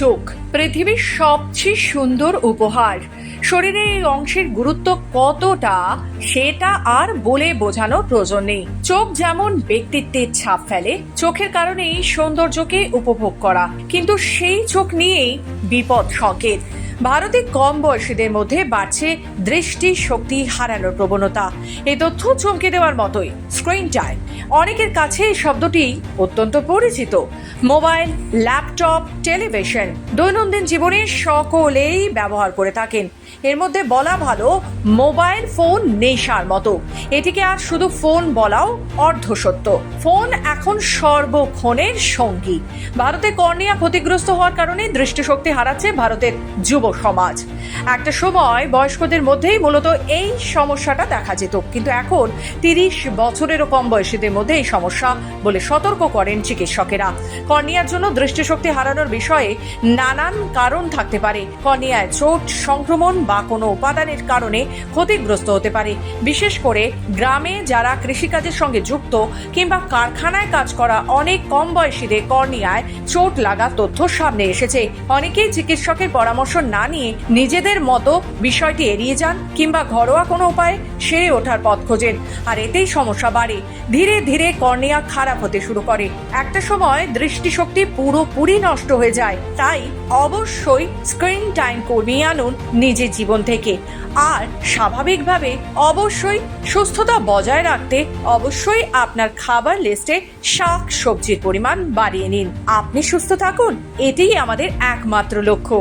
চোখ পৃথিবীর সবচেয়ে সুন্দর উপহার। শরীরের এই অংশের গুরুত্ব কতটা, সেটা আর বলে বোঝানোর প্রয়োজন নেই। চোখ যেমন ব্যক্তিত্বের ছাপ ফেলে, চোখের কারণেই সৌন্দর্যকে উপভোগ করা। কিন্তু সেই চোখ নিয়েই বিপদ সংকেত। ভারতে কম বয়সীদের মধ্যে বাড়ছে দৃষ্টি শক্তি হারানোর প্রবণতা। এ তথ্য চমকে দেওয়ার মতোই। Screen time. অনেকের কাছে এই শব্দটি অত্যন্ত পরিচিত। মোবাইল, ল্যাপটপ, টেলিভিশন, দৈনন্দিন জীবনে সকলেই ব্যবহার করে থাকেন। এর মধ্যে বলা ভালো, মোবাইল ফোন নেশার মতো। এটিকে আর শুধু ফোন বলাও অর্ধসত্য। ফোন এখন সর্বক্ষণের সঙ্গী। ভারতে কর্নিয়া ক্ষতিগ্রস্ত হওয়ার কারণে দৃষ্টিশক্তি হারাচ্ছে ভারতের যুব সমাজ। একটা সময় বয়স্কদের মধ্যেই মূলত এই সমস্যাটা দেখা যেত। কিন্তু এখন তিরিশ বছরেরও কম বয়সীদের মধ্যে এই সমস্যা বলে সতর্ক করেন চিকিৎসকেরা। কর্নিয়ার জন্য দৃষ্টিশক্তি হারানোর বিষয়ে নানান কারণ থাকতে পারে। কর্নিয়ায় চোট, সংক্রমণ বা কোনো উপাদানের কারণে ক্ষতিগ্রস্ত হতে পারে। বিশেষ করে গ্রামে যারা কৃষিকাজের সঙ্গে যুক্ত কিংবা কারখানায় কাজ করা অনেক কম বয়সীদের কর্নিয়ায় চোট লাগা তথ্য সামনে এসেছে। অনেকেই চিকিৎসকের পরামর্শ না নিয়ে নিজেদের মতো বিষয়টি এড়িয়ে যান কিংবা ঘরোয়া কোনো উপায়ে সেরে ওঠার পথ খোঁজেন। আর এতেই সমস্যা বাড়ে। ধীরে ধীরে কর্নিয়া খারাপ হতে শুরু করে। একটা সময় দৃষ্টিশক্তি পুরোপুরি নষ্ট হয়ে যায়। তাই অবশ্যই স্ক্রিন টাইম কমিয়ে আনুন নিজের জীবন থেকে। আর স্বাভাবিকভাবে অবশ্যই সুস্থতা বজায় রাখতে অবশ্যই আপনার খাবার লিস্টে শাক সবজির পরিমাণ বাড়িয়ে নিন। আপনি সুস্থ থাকুন, এটাই আমাদের একমাত্র লক্ষ্য।